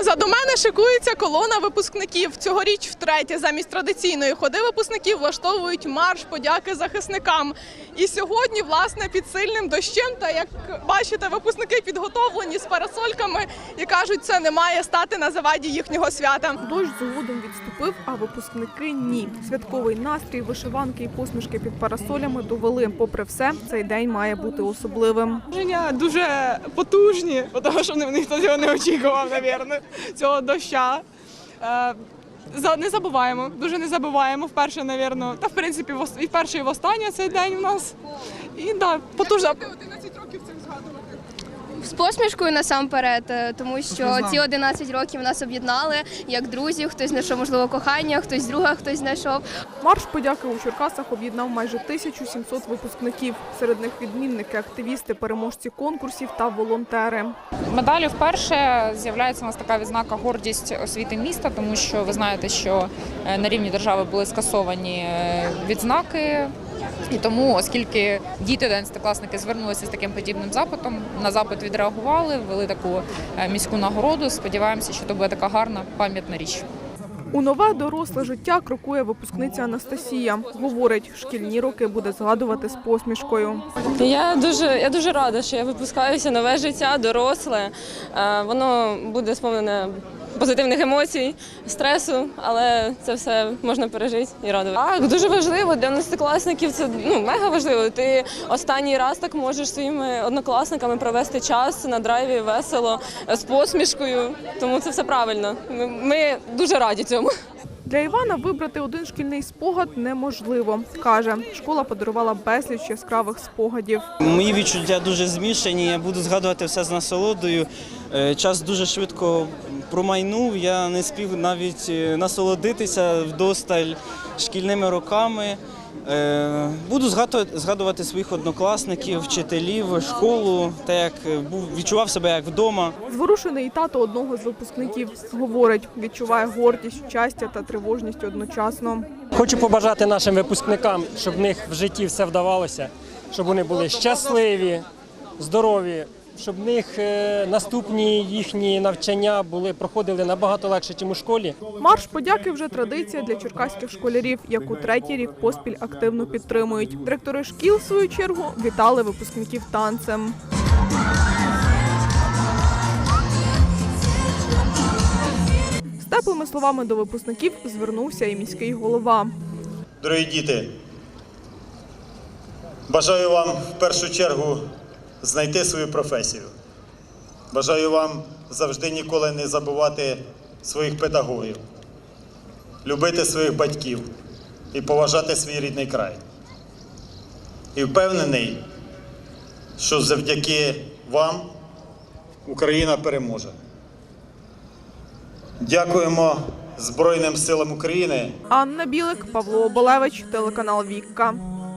Позаду мене шикується колона випускників. Цьогоріч втретє замість традиційної ходи випускників влаштовують марш подяки захисникам. І сьогодні, власне, під сильним дощем, та як бачите, випускники підготовлені з парасольками і кажуть, це не має стати на заваді їхнього свята. Дощ згодом відступив, а випускники ні. Святковий настрій, вишиванки і посмішки під парасолями довели. Попри все, цей день має бути особливим. Дуже потужні, тому що ніхто цього не очікував, напевно, цього доща. Е, за- Не забуваємо, дуже не забуваємо вперше, напевно. Та в принципі в і вперше, і в останнє цей день у нас. І да, потужна. 11 років це згадувати. З посмішкою насамперед, е, тому що ці 11 років нас об'єднали як друзів. Хтось знайшов можливо кохання, хтось друга, хтось знайшов. Марш подяки у Черкасах об'єднав майже 1700 випускників. Серед них відмінники, активісти, переможці конкурсів та волонтери. Медалі вперше з'являється у нас така відзнака гордість освіти міста, тому що ви знаєте, що е, на рівні держави були скасовані е, відзнаки. І тому, оскільки діти 11-класники звернулися з таким подібним запитом, на запит відреагували, ввели таку е, міську нагороду. Сподіваємося, що це буде така гарна пам'ятна річ. У нове доросле життя крокує випускниця Анастасія. Говорить, шкільні роки буде згадувати з посмішкою. Я дуже, я дуже рада, що я випускаюся нове життя, доросле. Е, Воно буде сповнене позитивних емоцій, стресу, але це все можна пережити і радувати. Так, дуже важливо для одинадцятикласників. Це ну мега важливо. Ти останній раз так можеш своїми однокласниками провести час на драйві весело з посмішкою. Тому це все правильно. Ми, ми дуже раді цьому. Для Івана вибрати один шкільний спогад неможливо. Каже, школа подарувала безліч яскравих спогадів. Мої відчуття дуже змішані. Я буду згадувати все з насолодою. Е, Час дуже швидко промайнув. Я не спів навіть е, насолодитися вдосталь шкільними роками. Е, Буду згадувати, згадувати своїх однокласників, вчителів, школу, те, як е, був відчував себе як вдома. Зворушений тато одного з випускників говорить, відчуває гордість, щастя та тривожність одночасно. Хочу побажати нашим випускникам, щоб в них в житті все вдавалося, щоб вони були щасливі, здорові, щоб в них е, наступні їхні навчання були проходили набагато легше, ніж у школі. Марш подяки вже традиція для черкаських школярів, яку третій рік поспіль активно підтримують. Директори шкіл, в свою чергу, вітали випускників танцем. З теплими словами до випускників звернувся і міський голова. Дорогі діти, бажаю вам в першу чергу знайти свою професію. Бажаю вам завжди ніколи не забувати своїх педагогів, любити своїх батьків і поважати свій рідний край. І впевнений, що завдяки вам Україна переможе. Дякуємо Збройним силам України. Анна Білик, Павло Оболевич, телеканал Вікка.